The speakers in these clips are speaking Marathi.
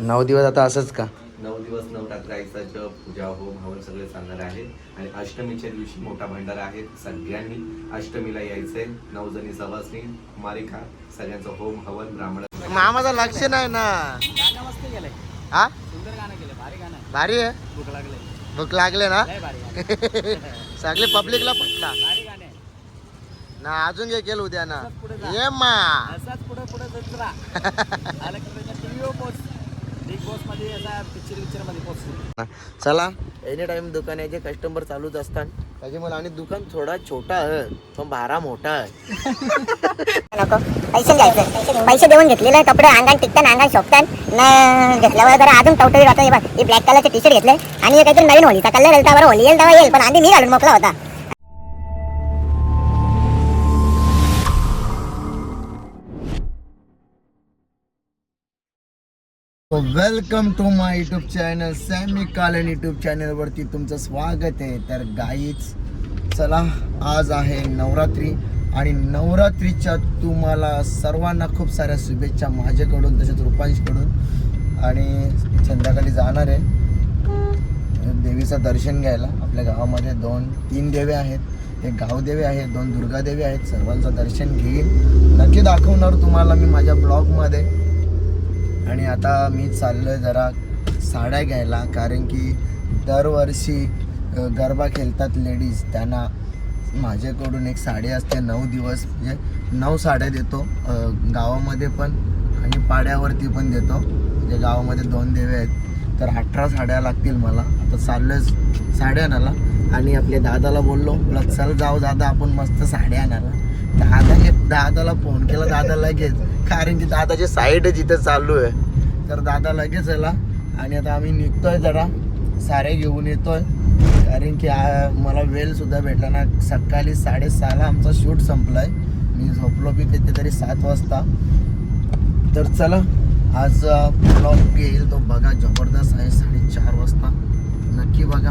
नऊ दिवस आता असंच का? नऊ दिवस नवरात्र आईचा जप पूजा होम हवन सगळे चालणार आहे. आणि अष्टमीच्या दिवशी मोठा भंडारा आहे सगळ्यांनी. अष्टमीला यायचंय नऊ जणी सवासनी मारिका सगळ्यांचं होम हवन ब्राह्मण. मामाचं लक्ष नाही ना. हा? सुंदर गाणं केलंय भारी गाणं. आहे. भारी आहे? भूक लागले भूक लागले ना. सगळे पब्लिकला पटला. ना अजून हे केलं उद्या ना. असंच पुढे जा. ये मा असाच पुढे पुढे जात राहा आलं की टीव्ही पोच बिग बॉसमध्ये असा पिक्चर पिक्चरमध्ये पोचतो चला. एनी टाइम दुकान याचे कस्टमर चालूच असतात. त्याच्यामुळे आणि दुकान थोडा छोटा आहे पण बारा मोठा आहे. नको. पैसे घ्यायचे. पैसे देऊन घेतलेले कपडे अंगात टिकतात अंगात शोभतात. न घेतल्यावर जरा अजून टवटवी वाटत. हे बघ हे ब्लॅक कलरचे टी शर्ट घेतले. आणि हे काहीतरी नवीन होलीचा कलर येईल बरं होली येईल तेव्हा येईल. पण आधी मी घालून मोकला होता. Welcome to my YouTube channel Sammy Kalan YouTube चॅनलवरती तुमचं स्वागत आहे. तर गाईच चला आज आहे नवरात्री आणि नवरात्रीच्या तुम्हाला सर्वांना खूप साऱ्या शुभेच्छा माझ्याकडून तसेच रुपांशकडून. आणि संध्याकाळी जाणार आहे. देवीचं दर्शन घ्यायला. आपल्या गावामध्ये दोन तीन देवे आहेत. एक गावदेवे आहेत दोन दुर्गादेवी आहेत. सर्वांचं दर्शन घेईन नक्की दाखवणार तुम्हाला मी माझ्या ब्लॉगमध्ये आणि आता मी चाललो आहे जरा साड्या घ्यायला कारण की दरवर्षी गरबा खेळतात लेडीज त्यांना माझ्याकडून एक साडी असते नऊ दिवस म्हणजे नऊ साड्या देतो. गावामध्ये पण आणि पाड्यावरती पण देतो. म्हणजे गावामध्ये दोन देवे आहेत तर अठरा साड्या लागतील मला. आता चाललो आहे साड्या आणायला आणि आपल्या दादाला बोललो चल जाऊ दादा आपण मस्त साड्या आणायला. दादाने दादाला फोन केला दादा लगेच कारण की दादाची साईड जिथं चालू आहे तर दादा लगेच आला. आणि आता आम्ही निघतोय जरा. सारे घेऊन येतोय. कारण की मला वेळ सुद्धा भेटला ना सकाळी साडेसहाला आमचा शूट संपलाय. मी झोपलो बी कितीतरी सात वाजता. तर चला आज ब्लॉग येईल तो बघा. जबरदस्त आहे साडेचार वाजता. नक्की बघा.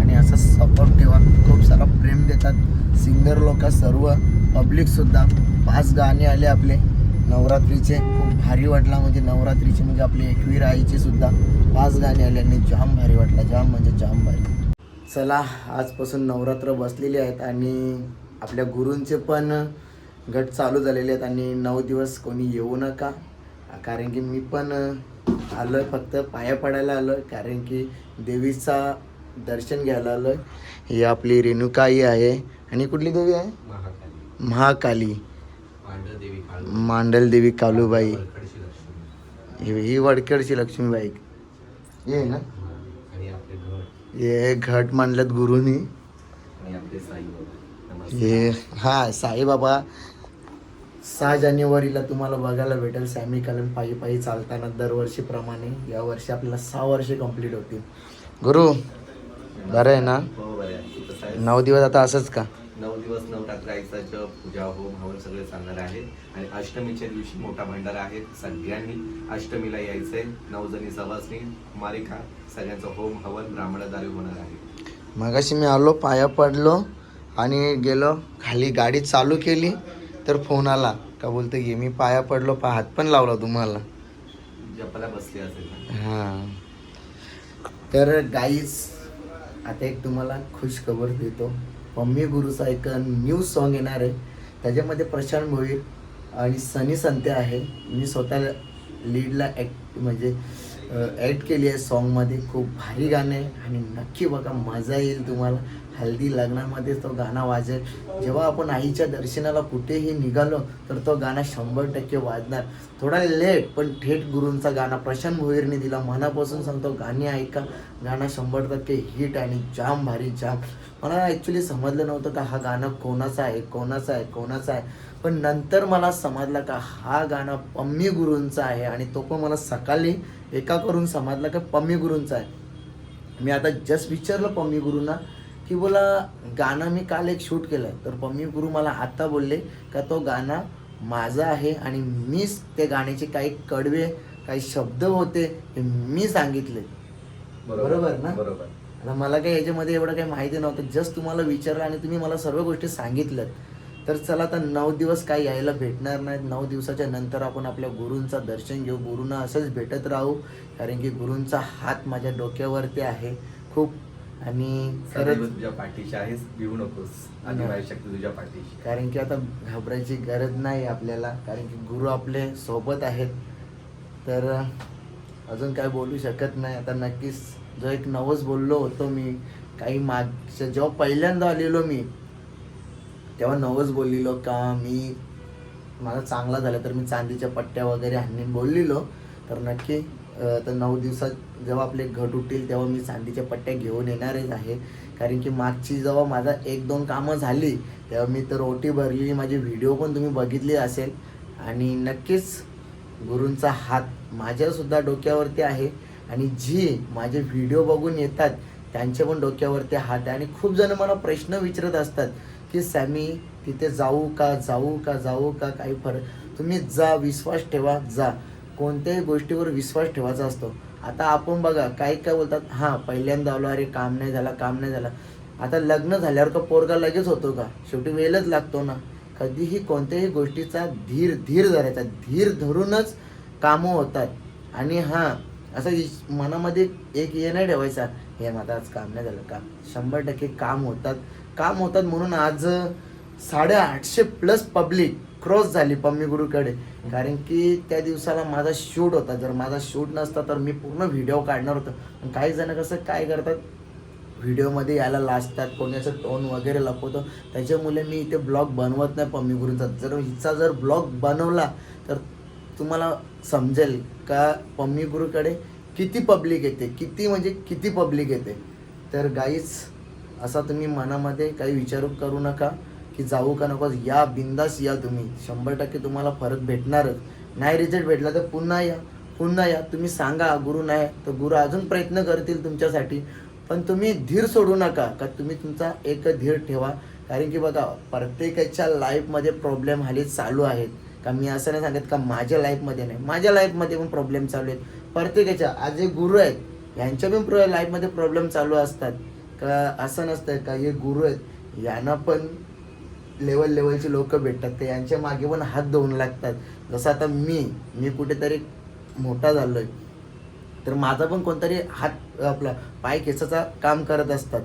आणि असं सपोर्ट ठेवा. खूप सारा प्रेम देतात. सिंगर लोक सर्व. पब्लिकसुद्धा पाच गाणे आले आपले. नवरात्रीचे खूप भारी वाटला. म्हणजे नवरात्रीचे म्हणजे आपले एकवीर आईचे सुद्धा पाच गाणे आले आणि जाम भारी वाटला. जाम म्हणजे जाम भारी. चला आजपासून नवरात्र बसलेली आहेत आणि आपल्या गुरूंचे पण गट चालू झालेले आहेत आणि नऊ दिवस कोणी येऊ नका. कारण की मी पण आलो आहे फक्त पाया पडायला आलो आहे कारण की देवीचा दर्शन घ्यायला आलो आहे ही आपली रेणुकाई आहे. आणि कुठली देवी आहे? महाकाली. मांडल देवी कालूबाई. ही वडकडची लक्ष्मीबाई. ये ना? हे घट मांडल्यात गुरुनी. हे हा साईबाबा. सहा जानेवारीला तुम्हाला बघायला भेटेल. सॅमी कलम पायी पायी चालताना दरवर्षीप्रमाणे या वर्षी आपल्याला सहा वर्षे कंप्लीट होतील. गुरु बरं आहे ना? नऊ दिवस आता असंच का? नऊ दिवस नवरात्र आईचा जप पूजा होम हवन सगळे चालणार आहे आणि अष्टमीच्या दिवशी मोठा भंडारा आहे. सगळ्यांनी अष्टमीला यायचंय. नऊ जणी सवासनी मारिका सगळ्यांचं होम हवन ब्राह्मणदारी होणार आहे. मगाशी मी आलो पाया पडलो आणि गेलो खाली गाडी चालू केली तर फोन आला. का बोलतो ये मी पाया पडलो पा हात पण लावला तुम्हाला. जपाला बसली असेल हां. तर गाईज आता एक तुम्हाला खुश खबर देतो. पम्मी गुरुचा एक न्यू सॉन्ग येणार आहे. त्याच्यामध्ये प्रशांत भोईर आणि सनी संते आहे. मी स्वतः लीडला ॲक्ट म्हणजे ॲक्ट केली आहे सॉन्गमध्ये खूप भारी गाणं आहे. आणि नक्की बघा मजा येईल तुम्हाला. हल्दी लग्नामध्ये तो गाणं वाजेल. जेव्हा आपण आईच्या दर्शनाला कुठेही निघालो तर तो गाणं शंभर टक्के वाजणार. थोडा लेट पण थेट गुरूंचा गाणं. प्रशांत भोईरने दिला. मनापासून सांगतो गाणी ऐका. गाणं शंभर टक्के हिट आणि जाम भारी जाम मला ॲक्च्युली समजलं नव्हतं का हा गाणं कोणाचं आहे कोणाचं आहे कोणाचं आहे. पण नंतर मला समजलं का हा गाणं पम्मी गुरूंचा आहे आणि तो पण मला सकाळी एका करून समजला का पम्मी गुरूंचा आहे. मी आता जस्ट विचारलं पम्मी गुरूंना की बोला गाणं मी काल एक शूट केलं तर पम्मी गुरु मला आत्ता बोलले का तो गाणं माझं आहे आणि मीच ते गाण्याचे काही कडवे काही शब्द होते ते मी सांगितले. बरोबर ना? बरोबर. आता मला काही याच्यामध्ये एवढं काही माहिती नव्हतं. जस्ट तुम्हाला विचारलं आणि तुम्ही मला सर्व गोष्टी सांगितल्यात. तर चला आता नऊ दिवस काय यायला भेटणार नाहीत. नऊ दिवसाच्या नंतर आपण आपल्या गुरूंचा दर्शन घेऊ. गुरूंना असंच भेटत राहू. कारण की गुरूंचा हात माझ्या डोक्यावरती आहे खूप. आणि खरंच तुझ्या पाठीशी आहेस. भिवू नकोस. शक्ती तुझ्या पाठीशी. कारण की आता घाबरायची गरज नाही आपल्याला. कारण की गुरु आपले सोबत आहेत. तर अजून काय बोलू शकत नाही. आता नक्कीच जो एक नवस बोललो होतो मी काही मागच्या जेव्हा पहिल्यांदा आलेलो मी तेव्हा नवस बोललेलो का मी माझा चांगला झाला तर मी चांदीच्या पट्ट्या वगैरे हाणून बोललेलो. तर नक्की तर नऊ दिवसात जेव्हा आपले घट उठतील तेव्हा मी चांदीच्या पट्ट्या घेऊन येणारच आहे. कारण की मागची जेव्हा माझा एक दोन कामं झाली तेव्हा मी तर ओटी भरली माझे व्हिडिओ पण तुम्ही बघितली असेल. आणि नक्कीच गुरूंचा हात माझ्यासुद्धा डोक्यावरती आहे आणि जी माझे व्हिडिओ बघून येतात त्यांचे पण डोक्यावरती हात आहे. आणि खूप जण मला प्रश्न विचारत असतात की सॅमी तिथे जाऊ का जाऊ का जाऊ का काही फरक तुम्ही जा विश्वास ठेवा जा. कोणत्याही गोष्टीवर विश्वास ठेवायचा असतो. आता आपण बघा काही काय बोलतात हां पहिल्यांदा आलो अरे काम नाही झाला काम नाही झाला. आता लग्न झाल्यावर का पोरगा लगेच होतो का? शेवटी वेळच लागतो ना. कधीही कोणत्याही गोष्टीचा धीर धीर धरायचा. धीर धरूनच कामं होतात. आणि हां असं मनामध्ये एक हे नाही ठेवायचा हे माझं आज काम नाही झालं. काम शंभर टक्के काम होतात. काम होतात म्हणून आज साडेआठशे प्लस पब्लिक क्रॉस झाली पम्मी गुरुकडे. कारण की त्या दिवसाला माझा शूट होता. जर माझा शूट नसता तर मी पूर्ण व्हिडिओ काढणार होतो. पण काही जण कसं काय करतात? व्हिडिओमध्ये यायला लाजतात कोणी असं टोन वगैरे लपवतो. त्याच्यामुळे मी इथे ब्लॉग बनवत नाही पम्मी गुरुचा जर हिचा जर ब्लॉग बनवला तर तुम्हाला समजेल का पम्मी गुरुकडे किती पब्लिक येते? किती म्हणजे किती पब्लिक येते? तर गाईच असा तुम्ही मनामध्ये काही विचारू करू नका की जाऊ का नको या बिंदास या तुम्ही. शंभर टक्के तुम्हाला फरक भेटणारच. नाही रिझल्ट भेटला तर पुन्हा या पुन्हा या. तुम्ही सांगा गुरु नाही तर गुरु अजून प्रयत्न करतील तुमच्यासाठी. पण तुम्ही धीर सोडू नका का तुम्ही तुमचा एक धीर ठेवा. कारण की बघा प्रत्येकाच्या लाईफमध्ये प्रॉब्लेम हल्ली चालू आहेत. का मी असं नाही सांगत का माझ्या लाईफमध्ये नाही. माझ्या लाईफमध्ये पण प्रॉब्लेम चालू आहेत. प्रत्येकाच्या आज जे गुरु आहेत यांच्या पण प्र लाईफमध्ये प्रॉब्लेम चालू असतात. का असं नसतं का हे गुरु आहेत यांना पण लेवल लेवलचे लोक भेटतात. ते यांच्या मागे पण हात धुवून लागतात. जसं आता मी मी कुठेतरी मोठा झालो आहे तर माझा पण कोणतरी हात आपला पाय केसाचा काम करत असतात.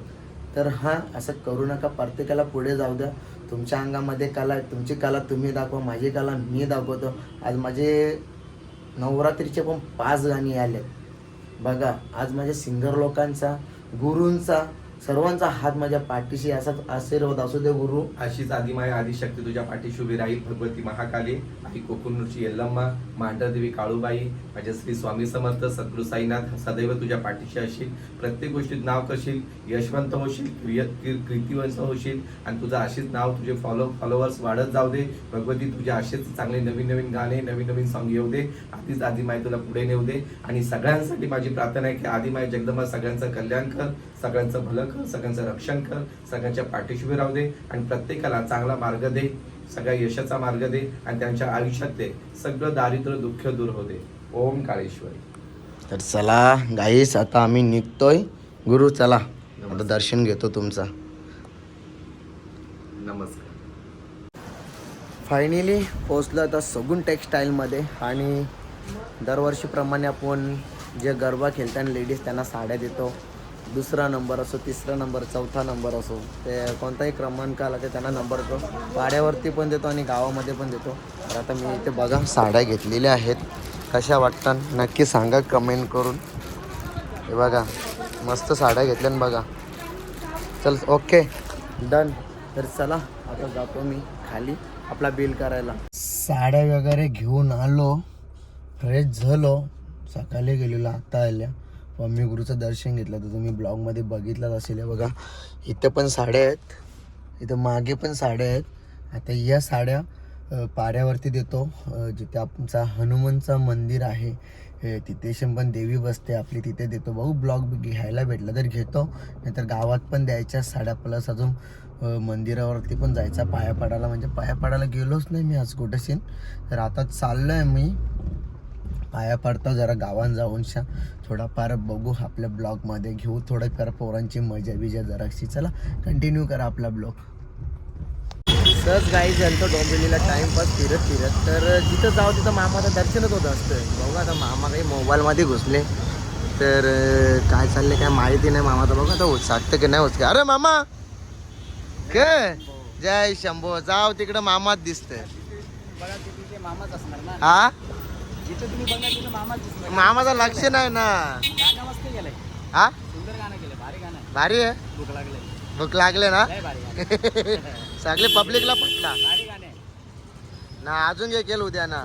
तर हां असं करू नका. प्रत्येकाला पुढे जाऊ द्या. तुमच्या अंगामध्ये कला तुमची कला तुम्ही दाखवा माझी कला मी दाखवतो. आज माझे नवरात्रीचे पण पाच गाणी आले बघा आज माझ्या सिंगर लोकांचा गुरूंचा सर्वांचा हात माझ्या पाठीशी असाच आशीर्वाद असू दे गुरु. अशीच आदिमाय आदिशक्ती तुझ्या पाठीशी उभी राहील भगवती महाकाली. आई कोकुनूरची यल्लम्मा मांढरदेवी काळूबाई माझ्या श्री स्वामी समर्थ सद्गुरु साईनाथ सदैव तुझ्या पाठीशी असेल. प्रत्येक गोष्टीत नाव करशील यशवंत होशील कीर्तिवंत होशील. आणि तुझं अशीच नाव तुझे फॉलो फॉलोअर्स वाढत जाऊ दे. भगवती तुझ्या असेच चांगले नवीन नवीन गाणे नवीन नवीन सॉंग येऊ दे. आधीच आदिमाय तुला पुढे नेऊ दे. आणि सगळ्यांसाठी माझी प्रार्थना आहे की आदिमाय जगदंबा सगळ्यांचं कल्याण कर सगळ्यांचं भलं कर सगळ्यांचं रक्षण कर सगळ्यांच्या पाठीशी उभे राहू दे आणि प्रत्येकाला चांगला मार्ग दे सगळ्या यशाचा मार्ग दे आणि त्यांच्या आयुष्यातले सगळं दारिद्र्य दुःख दूर हो दे. ओम काळेश्वरी. तर चला गाईस आता आम्ही निघतोय. गुरु चला. आता दर्शन घेतो तुमचा. नमस्कार. फायनली पोचलो आता सगुन टेक्स्टाईलमध्ये आणि दरवर्षीप्रमाणे आपण जे गरबा खेळताना लेडीज त्यांना साड्या देतो. दुसरा नंबर असो तिसरा नंबर चौथा नंबर असो ते कोणताही क्रमांक आला ते त्यांना नंबर देतो. पाड्यावरती पण देतो आणि गावामध्ये पण देतो. तर आता मी इथे बघा साड्या घेतलेल्या आहेत. कशा वाटतात? नक्की सांगा कमेंट करून. हे बघा मस्त साड्या घेतल्या ना बघा. चल ओके डन तर चला आता जातो मी खाली आपला बिल करायला. साड्या वगैरे घेऊन आलो. फ्रेश झालो. सकाळी गेलेलो आता आल्या. मम्मी गुरुचं दर्शन घेतलं तर तुम्ही ब्लॉगमध्ये बघितलंच असेल. बघा इथं पण साड्या आहेत. इथं मागे पण साड्या आहेत. आता या साड्या पाऱ्यावरती देतो. जिथे आमचा हनुमानचं मंदिर आहे तिथे पण देवी बसते आपली तिथे देतो. भाऊ ब्लॉग घ्यायला भेटला तर घेतो. नाहीतर गावात पण द्यायच्या साड्या प्लस अजून मंदिरावरती पण जायचा पाया पडायला. म्हणजे पाया पडायला गेलोच नाही मी आज कुठे सीन तर आता चाललो आहे मी. पाया पडता जरा गावात जाऊन शा. थोडाफार बघू आपल्या ब्लॉगमध्ये घेऊ थोडंफार पोरांची मजा बिजा जराशी. चला कंटिन्यू करा आपला ब्लॉग. सहज गाई गेलतो डोंबिवलीला टाइमपास फिरत फिरत तर जिथं जाऊ तिथं मामाचं दर्शनच होत असतं बघू आता मामा काही मोबाईलमध्ये घुसले. तर काय चाललंय काय माहिती नाही मामाचं बघू आता उचकतं की नाही उचक अरे मामा! काय जय शंभो. जाव तिकडं मामाच दिसतंय. हा जिथे तुम्ही बघा तिथे मामाच दिसणार मामाचं लक्ष नाही ना. गाणं मस्त केलंय. हा? सुंदर गाणं केलंय भारी गाणं आहे. भारी आहे? भूक लागले भूक लागले ना? लय भारी गाणं आहे. सगळे पब्लिकला पटला. भारी गाणे आहे. ना अजून काय केलं उद्या ना.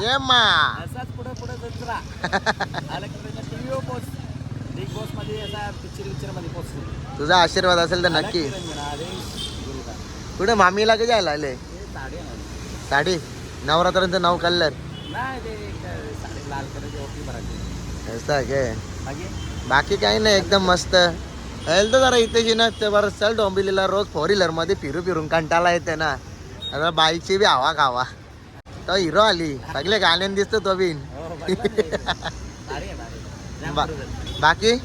ये मा. असाच पुढे पुढे जात राहा आलं की टीव्हीवर पोच बिग बॉसमध्ये असा पिक्चर पिक्चरमध्ये पोचतो तुझा आशीर्वाद असेल तर नक्की. कुठे मामीला कधी जायला आले साडी नवरात्रांचं नाव कल्लर नाही ते एक साडी लाल कलरची ओपी भरायची असं काय? बाकी? बाकी काही नाही एकदम मस्त. तर जरा इथे ना ते बरं चल डोंबिवलीला रोज फोर व्हीलरमध्ये फिरू फिरून कंटाळा येते ना. आता बाईकची बी हवा खावा तो हिरो आली. सगळे गाण्यान दिसतो तो बिन बा-. बाकी.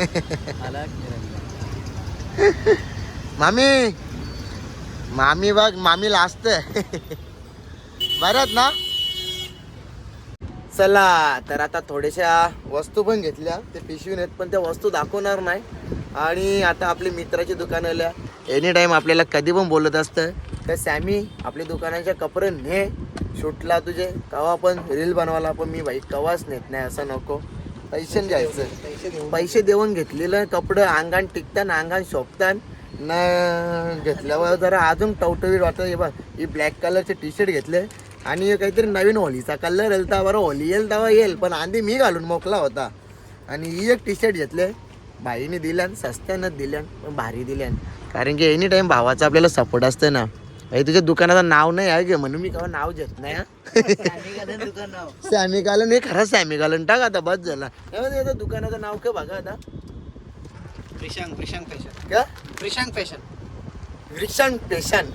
मामी! मामी बघ मामी लाजत. बरं ना? चला तर आता थोड्याशा वस्तू पण घेतल्या. ते पिशवीन आहेत पण त्या वस्तू दाखवणार नाही. आणि आता आपली मित्राची दुकान आल्या. एनी टाईम आपल्याला कधी पण बोलत असतं तर सॅमी आपल्या दुकानाच्या कपडे ने. शूटला तुझे कवा पण रील बनवायला पण मी भाई कवाच नेत नाही असं नको. पैसे द्यायचं पैसे देऊन. घेतलेलं कपडं अंगान टिकतान अंगान शोभतान. न घेतल्यावर जरा अजून टवटवीत वाटत हे बघ ही ब्लॅक कलरचे टी शर्ट घेतले आणि हे काहीतरी नवीन होलीचा कलर येईल तर बरं होली येईल तेव्हा येईल पण आधी मी घालून मोकला होता. आणि ही एक टी शर्ट घेतले बाईने दिल्यान सस्त्यानं दिल्यान पण भारी दिल्यान कारण की एनी टाइम भावाचा आपल्याला सपोर्ट असतं ना भाई तुझ्या दुकानाचं नाव नाही आहे गे म्हणून मी केव्हा नाव घेत नाही. सॅमी गालन हे खरं सॅमी गालन टाक आता बस झाला. दुकानाचं नाव काय बघा आता. प्रिशांक प्रिशांक फॅशन. का प्रिशांक फॅशन. रिक्षान पेशन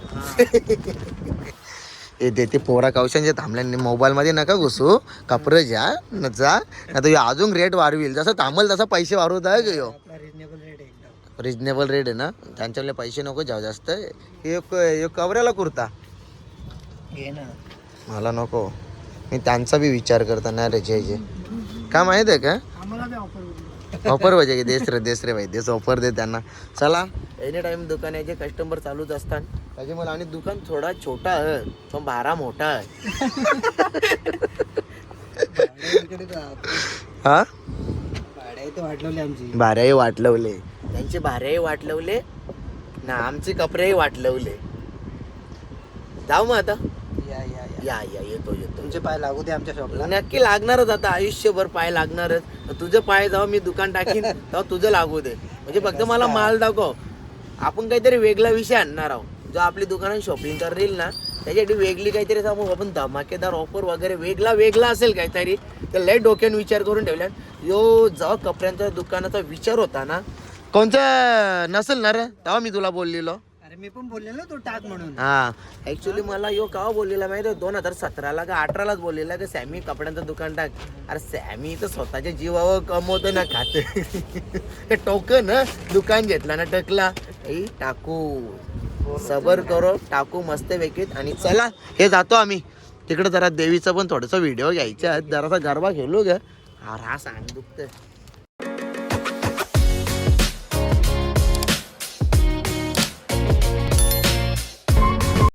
हे. ते ते पोरा कौशांच्या थांबल्याने मोबाईलमध्ये नका घुसू. कपडे घ्या न जा. आता ह्यो अजून रेट वाढविल. जसं थांबल तसं पैसे वाढवत आहे रिजनेबल रेट एकदम. रिजनेबल रेट आहे ना? त्यांच्याकडे पैसे नको जाऊ जास्त. हे हे कवऱ्याला कुर्ता. घे ना. मला नको. मी त्यांचा बी विचार करता नाही रे जय जय काय माहीत आहे का? आम्हाला बी ऑफर ऑफर पाहिजे की देस रे देस रे भाई देस ऑफर दे त्यांना. चला. एनी टाइम दुकानाचे कस्टमर चालूच असतात. त्याच्यामुळे आणि दुकान थोडा छोटा आहे पण भारा मोठा आहे. हा? आमची. भाऱ्याही वाटलवले त्यांचे भाऱ्याही वाटलवले ना आमचे कपडेही वाटलवले जाऊ मग आता. या. या या येतो येतो. तुमचे पाय लागू दे आमच्या शॉपला नक्की लागणारच आता आयुष्यभर पाय लागणारच. तुझं पाय जेव्हा मी दुकान टाकीन तेव्हा तुझं लागू दे. म्हणजे फक्त मला माल दाखव. आपण काहीतरी वेगळा विषय आणणार आहोत. जो आपली दुकानात शॉपिंग करेल ना त्याच्यासाठी वेगळी काहीतरी सांगू आपण धमाकेदार ऑफर वगैरे वेगळा वेगळा असेल काहीतरी तर लय डोक्यान विचार करून ठेवल्या यो जेव्हा कपड्यांच्या दुकानाचा विचार होता ना कोणतं नसेल ना रे? तेव्हा मी तुला बोललेलो. मी पण बोललेलो टाक म्हणून. हा ऍक्च्युली मला यो कावा बोललेला माहिती दोन हजार सतराला का अठरालाच बोललेला का सॅमी कपड्यांचं दुकान टाक. अरे सॅमी तर स्वतःच्या जीवावर कमवतो ना खात. ते टोकन ना दुकान घेतला ना टकला. ऐ टाकू. सबर करो टाकू मस्त वेकीत आणि चला हे जातो आम्ही. तिकडे जरा देवीचं पण थोडंसं व्हिडिओ घ्यायचा जरासा गरबा खेळू ग. हा सांग दुखतं